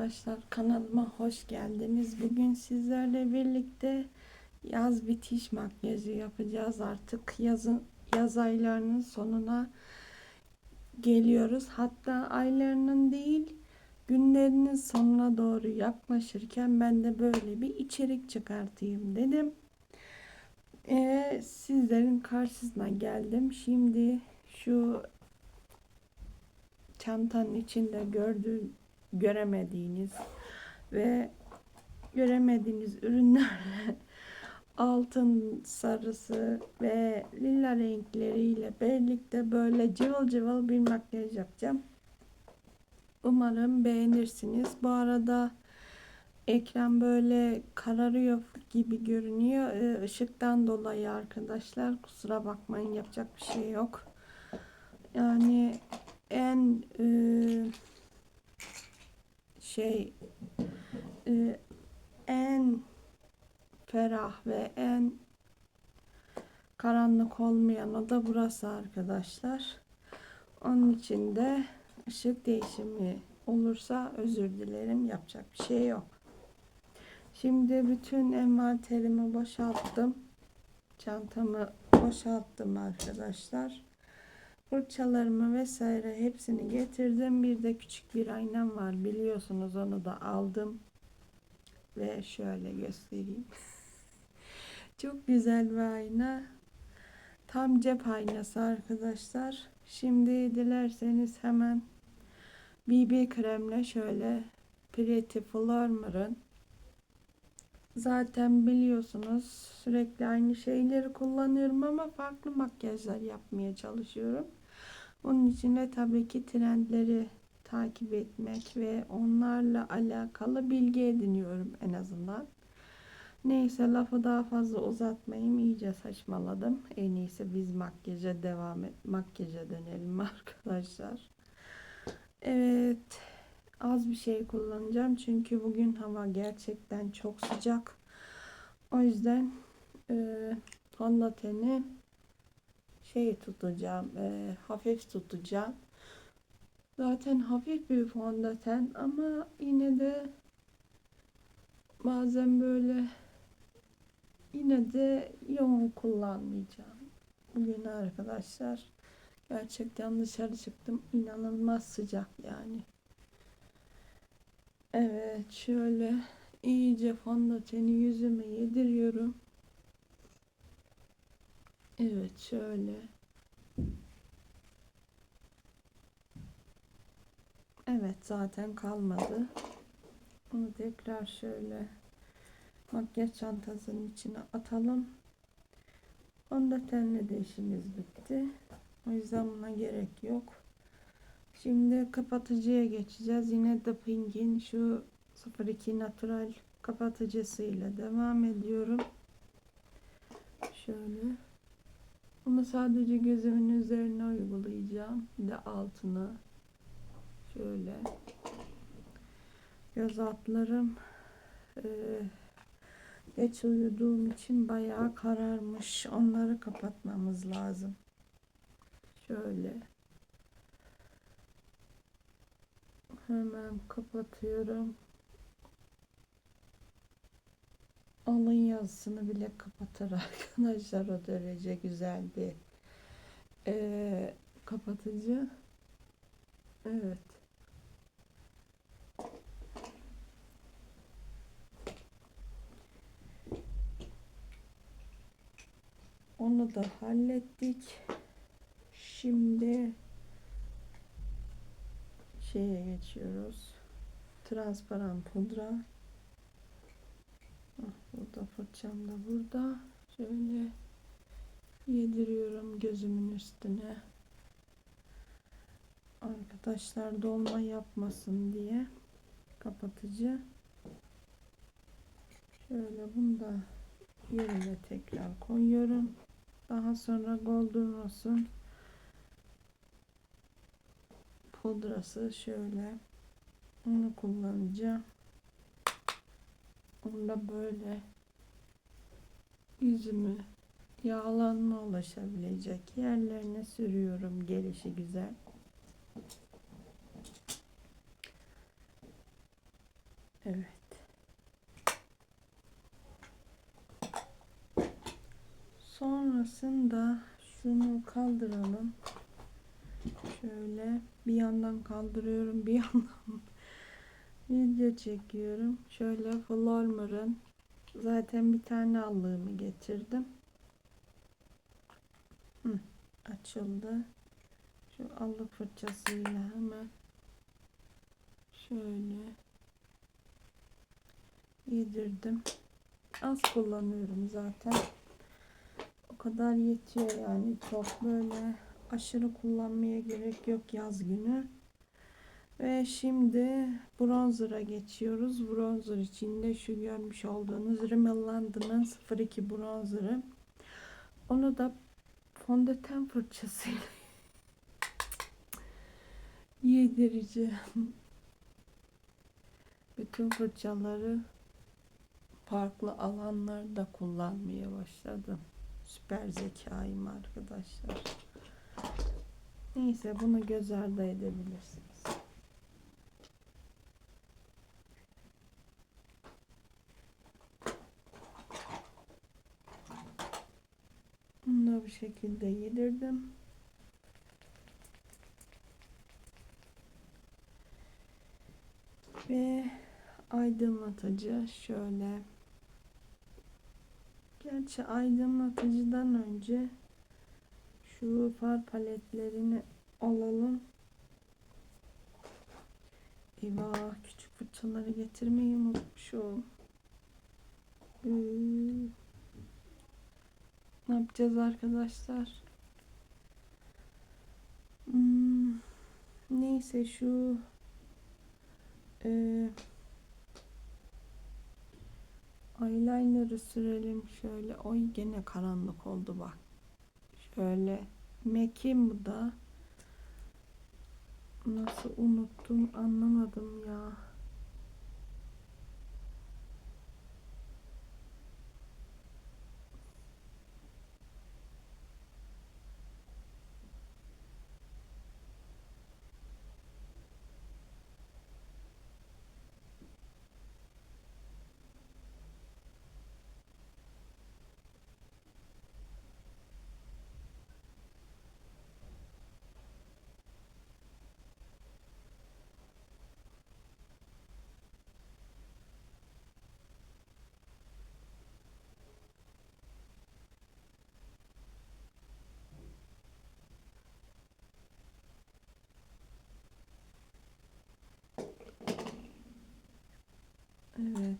arkadaşlar kanalıma hoş geldiniz. Bugün sizlerle birlikte yaz bitiş makyajı yapacağız. Artık yazın yaz aylarının sonuna geliyoruz. Hatta aylarının değil günlerinin sonuna doğru yaklaşırken ben de böyle bir içerik çıkartayım dedim. Ee, sizlerin karşısına geldim. Şimdi şu çantanın içinde gördüğün göremediğiniz ve göremediğiniz ürünlerle altın sarısı ve lila renkleriyle birlikte böyle cıvıl cıvıl bir makyaj yapacağım. Umarım beğenirsiniz. Bu arada ekran böyle kararıyor gibi görünüyor. Ee, Işıktan dolayı arkadaşlar kusura bakmayın yapacak bir şey yok. Yani en e, şey e, en ferah ve en karanlık olmayan oda burası arkadaşlar. Onun için de ışık değişimi olursa özür dilerim. Yapacak bir şey yok. Şimdi bütün envanterimi boşalttım. Çantamı boşalttım arkadaşlar. Fırçalarımı vesaire hepsini getirdim. Bir de küçük bir aynam var. Biliyorsunuz onu da aldım. Ve şöyle göstereyim. Çok güzel bir ayna. Tam cep aynası arkadaşlar. Şimdi dilerseniz hemen BB kremle şöyle Pretty Flormer'ın Zaten biliyorsunuz sürekli aynı şeyleri kullanıyorum ama farklı makyajlar yapmaya çalışıyorum. Onun için de tabii ki trendleri takip etmek ve onlarla alakalı bilgi ediniyorum en azından. Neyse lafı daha fazla uzatmayayım. iyice saçmaladım. En iyisi biz makyaja devam et. Makyaja dönelim arkadaşlar. Evet. Az bir şey kullanacağım. Çünkü bugün hava gerçekten çok sıcak. O yüzden e, fondöteni şey tutacağım. E, hafif tutacağım. Zaten hafif bir fondöten ama yine de bazen böyle yine de yoğun kullanmayacağım. Bugün arkadaşlar gerçekten dışarı çıktım. inanılmaz sıcak yani. Evet şöyle iyice fondöteni yüzüme yediriyorum. Evet şöyle. Evet zaten kalmadı. Onu tekrar şöyle makyaj çantasının içine atalım. Fondötenle de işimiz bitti. O yüzden buna gerek yok. Şimdi kapatıcıya geçeceğiz. Yine The Pink'in şu 02 Natural kapatıcısıyla devam ediyorum. Şöyle. Bunu sadece gözümün üzerine uygulayacağım. Bir de altına. Şöyle. Göz altlarım e, geç uyuduğum için bayağı kararmış. Onları kapatmamız lazım. Şöyle. Hemen kapatıyorum. Alın yazısını bile kapatır arkadaşlar. O derece güzel bir ee, kapatıcı. Evet. Onu da hallettik. Şimdi şeye geçiyoruz. Transparan pudra. Ah, burada fırçam da burada. Şöyle yediriyorum gözümün üstüne. Arkadaşlar dolma yapmasın diye kapatıcı. Şöyle bunu da yerine tekrar koyuyorum. Daha sonra Golden Rose'un pudrası şöyle onu kullanacağım. Onu da böyle yüzümü yağlanma ulaşabilecek yerlerine sürüyorum gelişi güzel. Evet. Sonrasında şunu kaldıralım. Şöyle bir yandan kaldırıyorum, bir yandan video çekiyorum. Şöyle Flormer'ın zaten bir tane allığımı getirdim. Hı, açıldı. Şu allık fırçasıyla hemen şöyle yedirdim. Az kullanıyorum zaten. O kadar yetiyor yani çok böyle aşırı kullanmaya gerek yok yaz günü. Ve şimdi bronzer'a geçiyoruz. Bronzer içinde şu görmüş olduğunuz Rimmel London'ın 02 bronzer'ı. Onu da fondöten fırçasıyla yedireceğim. Bütün fırçaları farklı alanlarda kullanmaya başladım. Süper zekayım arkadaşlar. Neyse bunu göz ardı edebilirsiniz. Bunu da bu şekilde yedirdim. Ve aydınlatıcı şöyle. Gerçi aydınlatıcıdan önce şu far paletlerini alalım. Eyvah küçük fırçaları getirmeyi unutmuşum. Hmm. Ne yapacağız arkadaşlar? Hmm. Neyse şu e, eyeliner'ı sürelim şöyle. Oy gene karanlık oldu bak. Şöyle Mekin bu da. Nasıl unuttum anlamadım ya.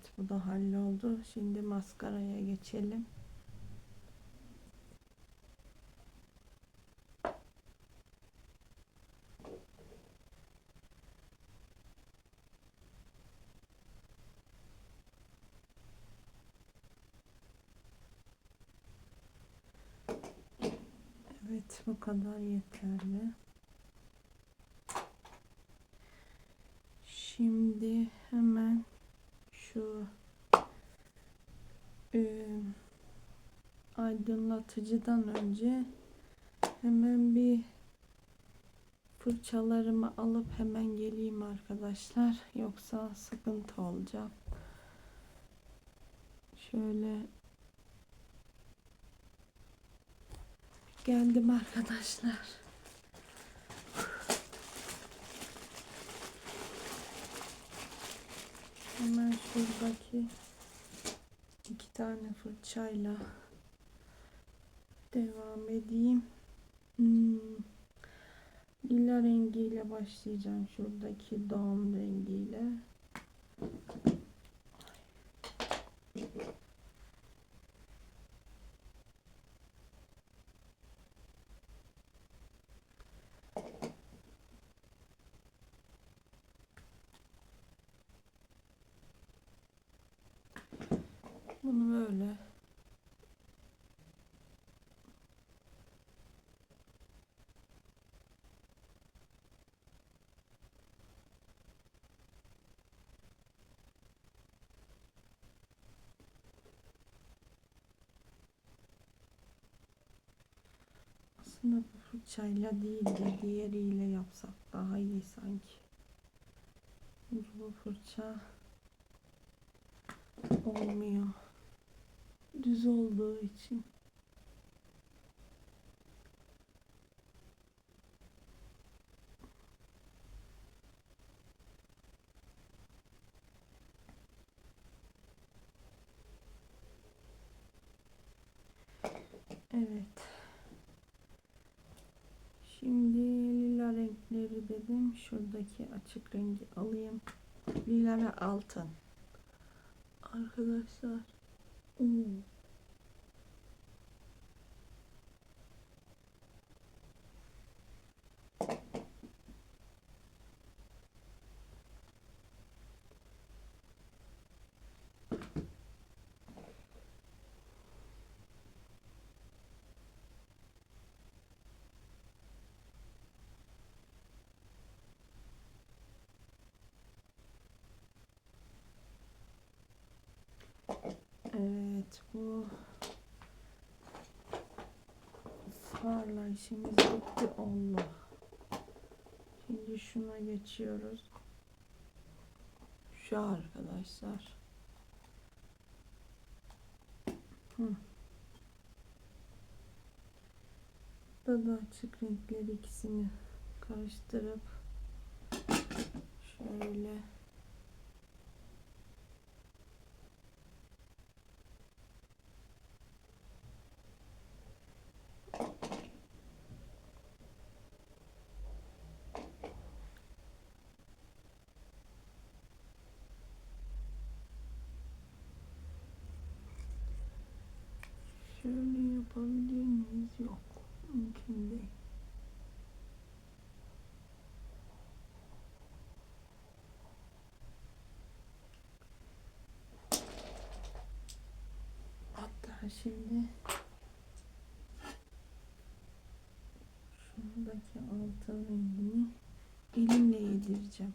Evet bu da halloldu. Şimdi maskaraya geçelim. Evet bu kadar yeterli. Şimdi hemen şu e, aydınlatıcıdan önce hemen bir fırçalarımı alıp hemen geleyim arkadaşlar. Yoksa sıkıntı olacak. Şöyle geldim arkadaşlar. Hemen şuradaki iki tane fırçayla devam edeyim. Hmm. Lila rengiyle başlayacağım. Şuradaki doğum rengiyle. Bunu böyle Aslında bu fırçayla değil de diğeriyle yapsak daha iyi sanki. Bu fırça olmuyor. Düz olduğu için. Şuradaki açık rengi alayım. Lila ve altın. Arkadaşlar. Oo. Evet bu farla işimiz bitti oldu. Şimdi şuna geçiyoruz. Şu arkadaşlar. Hı. Burada da açık renkleri ikisini karıştırıp Şöyle yapabilir miyiz? Yok. Mümkün değil. Hatta şimdi şuradaki altın rengini elimle yedireceğim.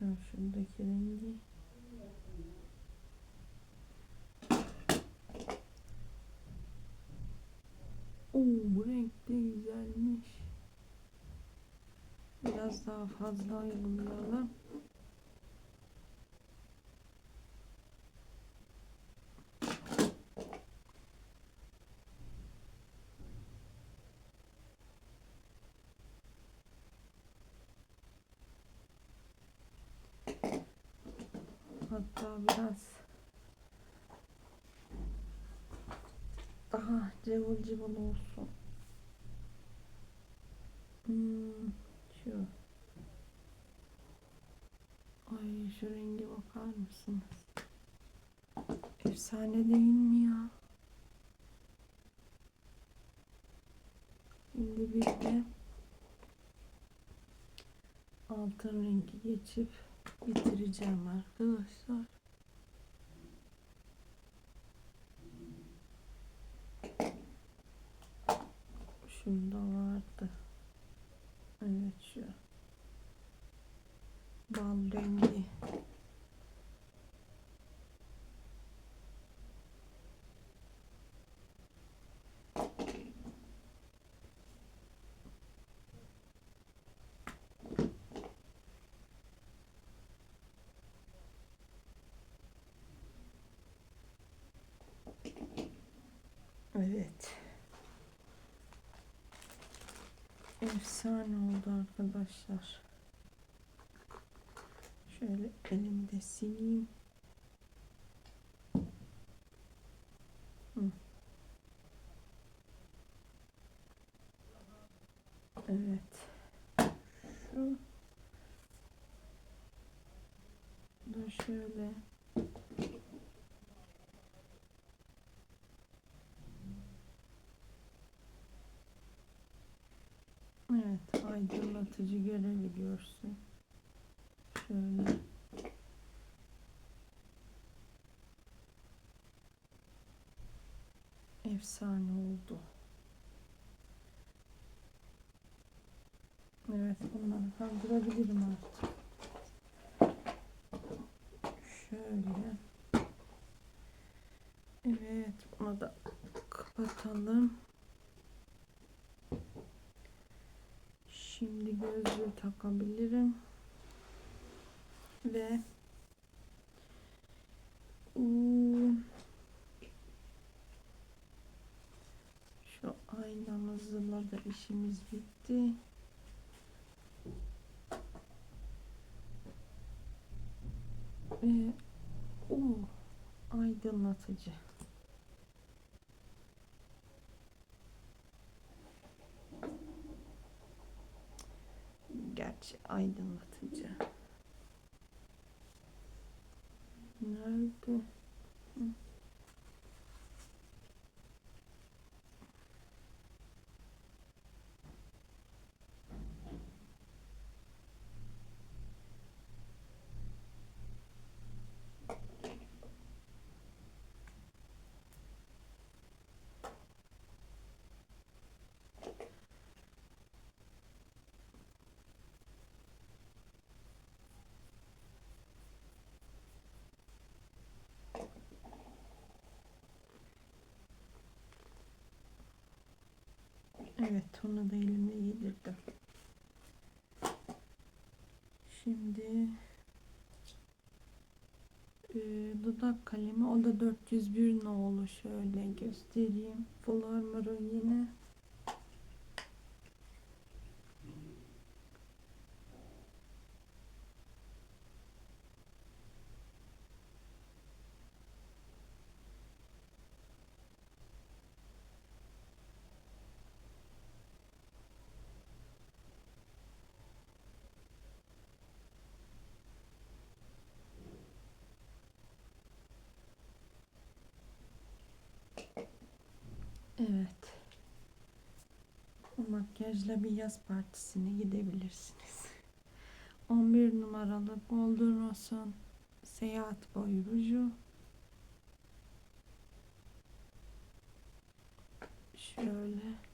Tekrar şuradaki rengi Oo, bu renk de güzelmiş. Biraz daha fazla uygulayalım. Hatta biraz daha cıvıl cıvıl olsun. Hmm, şu. Ay şu renge bakar mısınız? Efsane değil mi ya? Şimdi bir de altın rengi geçip bitireceğim arkadaşlar. Şunda vardı. Evet şu. Bal rengi. Evet. Efsane oldu arkadaşlar. Şöyle elimde sileyim. Evet. Şu da şöyle Evet, görevi görsün. Şöyle. Efsane oldu. Evet bunları kaldırabilirim artık. Şöyle. Evet bunu da kapatalım. Şimdi gözlüğü takabilirim. Ve şu aynamızla da işimiz bitti. Ve o aydınlatıcı. Gerçi aydınlatıcı. Nerede? Hı. Evet, onu da elimle yedirdim. Şimdi e, dudak kalemi o da 401 nolu şöyle göstereyim. Flormar'ın yine. Evet. Bu makyajla bir yaz partisine gidebilirsiniz. 11 numaralı Golden Rose'un seyahat boyu ruju. Şöyle.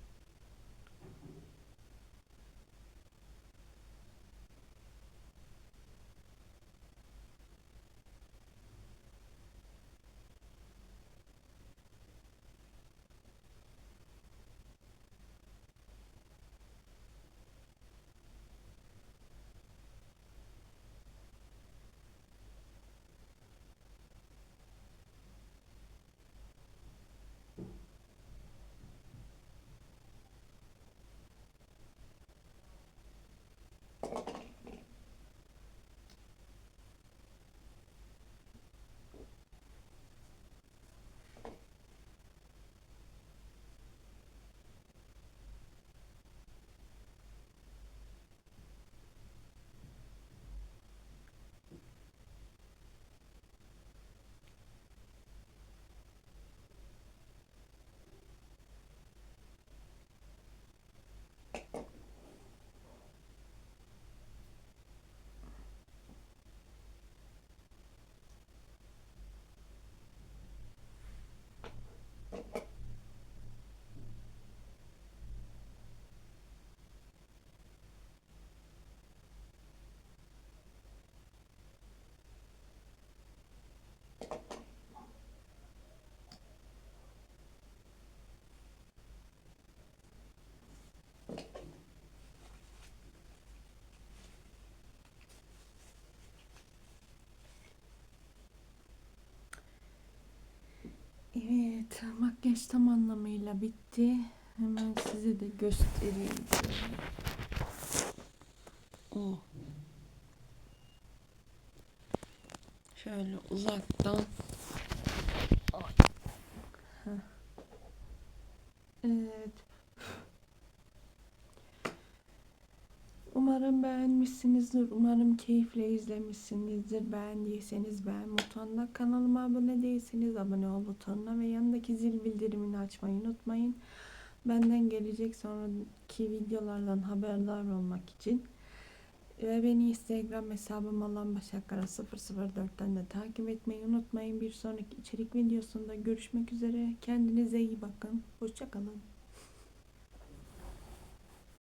Evet, makyaj tam anlamıyla bitti. Hemen size de göstereyim. Oh. Şöyle uzaktan. Evet. Umarım beğenmişsinizdir. Umarım keyifle izlemişsinizdir. Beğendiyseniz beğen butonuna, kanalıma abone değilseniz abone ol butonuna ve yanındaki zil bildirimini açmayı unutmayın. Benden gelecek sonraki videolardan haberdar olmak için ve beni Instagram hesabım olan Başakara 004'ten de takip etmeyi unutmayın. Bir sonraki içerik videosunda görüşmek üzere. Kendinize iyi bakın. Hoşçakalın.